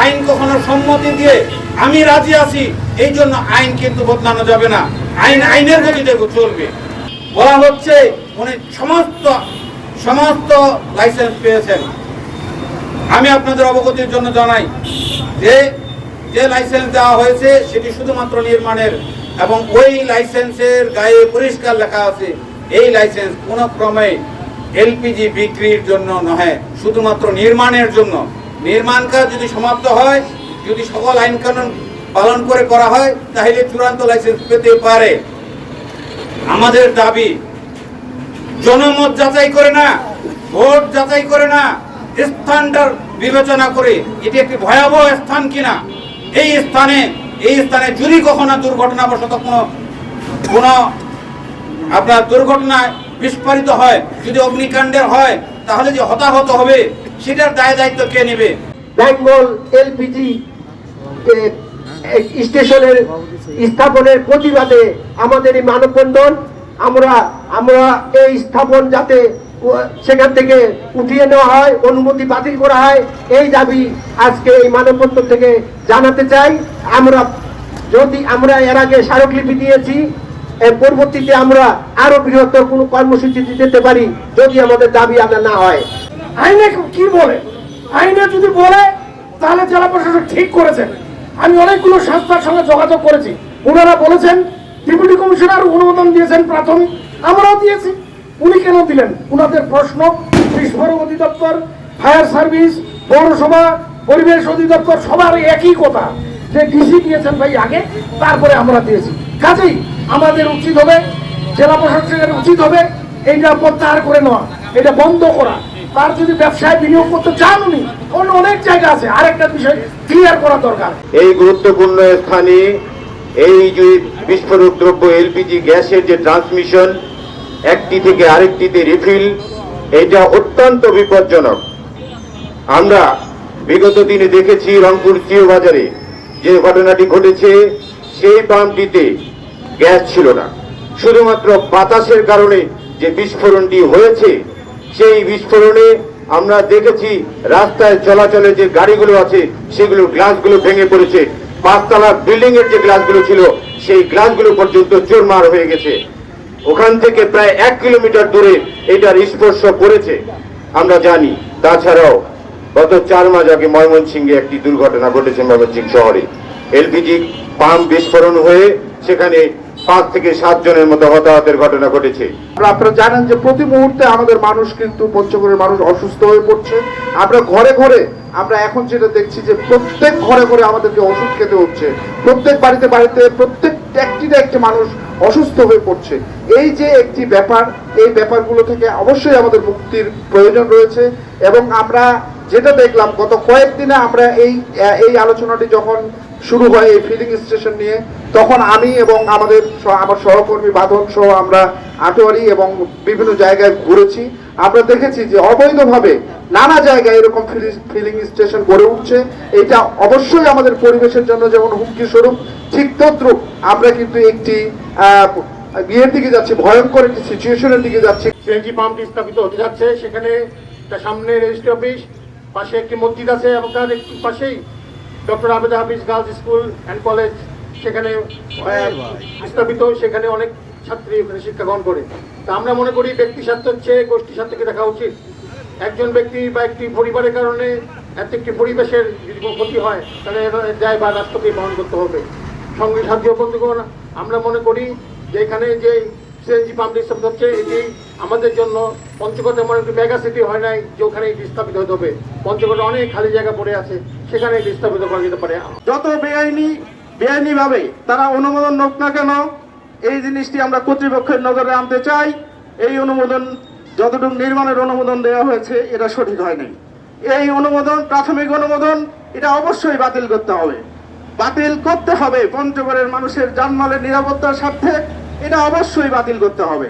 আইন কখনো সম্মতি দিয়ে আমি রাজি আছি এই জন্য আইন কিন্তু বদলানো যাবে না। আইন আইনের গতিতে চলবে। বলা হচ্ছে উনি সমস্ত সমস্ত লাইসেন্স পেয়েছেন। আমি আপনাদের অবগতির জন্য জানাই যে যে লাইসেন্স দেওয়া হয়েছে সেটি শুধুমাত্র নির্মাণের এবং ওই লাইসেন্সের গায়ে পরিষ্কার লেখা আছে, এই লাইসেন্স কোনো ক্রমে এলপিজি বিক্রির জন্য নহে, শুধুমাত্র নির্মাণের জন্য। নির্মাণ কাজ যদি সমাপ্ত হয়, যদি সকল আইন কানুন পালন করে করা হয়, তাহলে চূড়ান্ত লাইসেন্স পেতে পারে। আমাদের দাবি, জনমত যাচাই করে না, ভোট যাচাই করে না, স্থানটার বিবেচনা করে এটি একটি ভয়াবহ স্থান কিনা, এই স্থানে এই স্থানে যদি কখনো দুর্ঘটনাবশত কোনো কোনো আপনার দুর্ঘটনায় বিস্ফোরিত হয়, যদি অগ্নিকাণ্ডের হয়, তাহলে যে হতাহত হবে সেটার দায় দায়িত্ব কে নেবে? বেঙ্গল এলপিজি স্টেশনের স্থাপনের প্রতিবাদে আমাদের এই মানববন্ধন, আমরা আমরা এই স্থাপন যাতে সেখান থেকে উঠিয়ে নেওয়া হয়, অনুমতি বাতিল করা হয়, এই দাবি আজকে এই মানববন্ধন থেকে জানাতে চাই। আমরা, যদি আমরা এর আগে স্মারকলিপি দিয়েছি, এর পরবর্তীতে আমরা আরও বৃহত্তর কোনো কর্মসূচি দিতে পারি, যদি আমাদের দাবি আমরা না হয়। আইনে কি বলে? আইনে যদি বলে, তাহলে জেলা প্রশাসক ঠিক করেছেন। আমি অনেকগুলো সংস্থার সঙ্গে যোগাযোগ করেছি। ওনারা বলেছেন, ডেপুটি কমিশনার অনুমোদন দিয়েছেন প্রাথমিক। আমরাও দিয়েছি। উনি কেন দিলেন? ওনাদের প্রশ্ন বিস্ফোরক অধিদপ্তর, ফায়ার সার্ভিস, পৌরসভা, পরিবেশ অধিদপ্তর সবার একই কথা। যে ডিসি দিয়েছেন ভাই আগে, তারপরে আমরা দিয়েছি। কাজেই আমাদের উচিত হবে, জেলা প্রশাসনের উচিত হবে এইটা প্রত্যাহার করে নেওয়া। এটা বন্ধ করা। তার যদি ব্যবসায় বিনিয়োগ করতে চান উনি, অন্য অনেক জায়গা আছে। আরেকটা বিষয় ক্লিয়ার করা দরকার। এই গুরুত্বপূর্ণ স্থানে এই যে বিস্ফোরক দ্রব্য, এলপিজি, গ্যাসের যে ট্রান্সমিশন একটি থেকে আরেকটিতে রিফিল এটা অত্যন্ত বিপজ্জনক। আমরা বিগত দিনে দেখেছি রংপুর জিও বাজারে যে ঘটনাটি ঘটেছে, সেই পাম্পটিতে গ্যাস ছিল না। শুধুমাত্র বাতাসের কারণে যে বিস্ফোরণটি হয়েছে সেই বিস্ফোরণে আমরা দেখেছি রাস্তায় চলাচলে যে গাড়িগুলো আছে সেগুলোর গ্লাসগুলো ভেঙে পড়েছে। পাঁচতলা বিল্ডিং এর যে গ্লাসগুলো ছিল, সেই গ্লাসগুলো পর্যন্ত চোরমার হয়ে গেছে। ওখান থেকে প্রায় এক কিলোমিটার দূরে এটার স্পর্শ পড়েছে, আমরা জানি। তাছাড়াও গত চার মাস আগে ময়মনসিংহে একটি দুর্ঘটনা ঘটেছে ময়মনসিংহ শহরে। এলপিজি পাম্প বিস্ফোরণ হয়ে সেখানে পাঁচ থেকে সাত জনের মতো হতাহতের ঘটনা ঘটেছে। আপনারা- জানেন যে প্রতি মুহূর্তে আমাদের মানুষ কিন্তু পঞ্চগড়ের মানুষ অসুস্থ হয়ে পড়ছে। আমরা ঘরে ঘরে, আমরা এখন যেটা দেখছি যে প্রত্যেক ঘরে ঘরে আমাদেরকে ওষুধ খেতে হচ্ছে। প্রত্যেক বাড়িতে বাড়িতে প্রত্যেক একটি একটি মানুষ অসুস্থ হয়ে পড়ছে। এই যে একটি ব্যাপার, এই ব্যাপারগুলো থেকে অবশ্যই আমাদের মুক্তির প্রয়োজন রয়েছে এবং আমরা যেটা দেখলাম, গত কয়েকদিনে আমরা এই এই আলোচনাটি যখন শুরু হয় এই ফিলিং স্টেশন নিয়ে। তখন আমি এবং আমাদের আমার সহকর্মী বাঁধন সহ আমরা আটোয়ারি এবং বিভিন্ন জায়গায় ঘুরেছি। আমরা দেখেছি যে অবৈধভাবে নানা জায়গায় এরকম ফিলিং স্টেশন গড়ে উঠছে। এটা অবশ্যই আমাদের পরিবেশের জন্য যেমন হুমকি স্বরূপ, ঠিক তদ্রুপ আমরা কিন্তু একটি ইয়ের দিকে যাচ্ছি, ভয়ঙ্কর একটি সিচুয়েশনের দিকে যাচ্ছি। সিএনজি পাম্পটি স্থাপিত হতে যাচ্ছে। সেখানে তার সামনে রেজিস্ট্রি অফিস, পাশে একটি মসজিদ আছে এবং তার একটু পাশেই doctor Abed Hafiz girls school and college সেখানে স্থাপিত, সেখানে অনেক ছাত্রী ওখানে শিক্ষা গ্রহণ করে। তা আমরা মনে করি ব্যক্তি স্বার্থ হচ্ছে গোষ্ঠী স্বার্থকে দেখা উচিত। একজন ব্যক্তি বা একটি পরিবারের কারণে এত একটি পরিবেশের যদি কোনো ক্ষতি হয়, তাহলে দায় বা রাষ্ট্রকে বহন করতে হবে। সঙ্গে সাহায্য বন্ধুগণ, আমরা মনে করি যে এখানে যে সিএনজি পাম্প স্থাপিত হচ্ছে, এটি আমাদের জন্য পঞ্চগড় এমন একটি মেগা সিটি হয় নাই যে ওখানে এটি স্থাপিত হতে হবে। পঞ্চগড়ে অনেক খালি জায়গা পড়ে আছে, সেখানে এটি স্থাপিত করা যেতে পারে। যত বেআইনি বেআইনি ভাবে তারা অনুমোদন হোক না কেন, এই জিনিসটি আমরা কর্তৃপক্ষের নজরে আনতে চাই। এই অনুমোদন, যতটুকু নির্মাণের অনুমোদন দেওয়া হয়েছে, এটা সঠিক হয়নি। এই অনুমোদন, প্রাথমিক অনুমোদন, এটা অবশ্যই বাতিল করতে হবে। বাতিল করতে হবে পঞ্চগড়ের মানুষের জানমালের নিরাপত্তার স্বার্থে, এটা অবশ্যই বাতিল করতে হবে।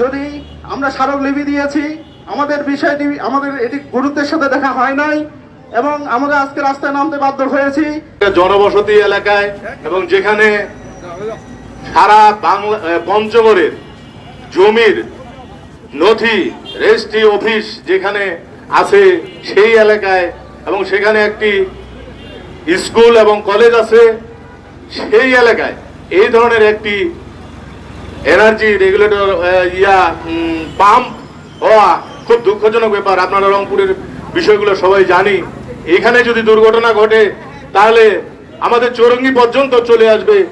যদি আমরা স্মারকলিপি দিয়েছি, আমাদের বিষয়টি আমাদের এটি গুরুত্বের সাথে দেখা হয় নাই, এবং আমরা আজকে রাস্তায় নামতে বাধ্য হয়েছি। জনবসতি এলাকায় এবং যেখানে সারা বাংলা পঞ্চগড়ের জমির নথি, রেজিস্ট্রি অফিস যেখানে আছে সেই এলাকায় এবং সেখানে একটি স্কুল এবং কলেজ আছে, সেই এলাকায় এই ধরনের একটি এনার্জি রেগুলেটর ইয়া পাম্প হওয়া খুব দুঃখজনক ব্যাপার। আপনারা রংপুরের বিষয়গুলো সবাই জানি। এখানে যদি দুর্ঘটনা ঘটে, তাহলে আমাদের চৌরঙ্গি পর্যন্ত চলে আসবে।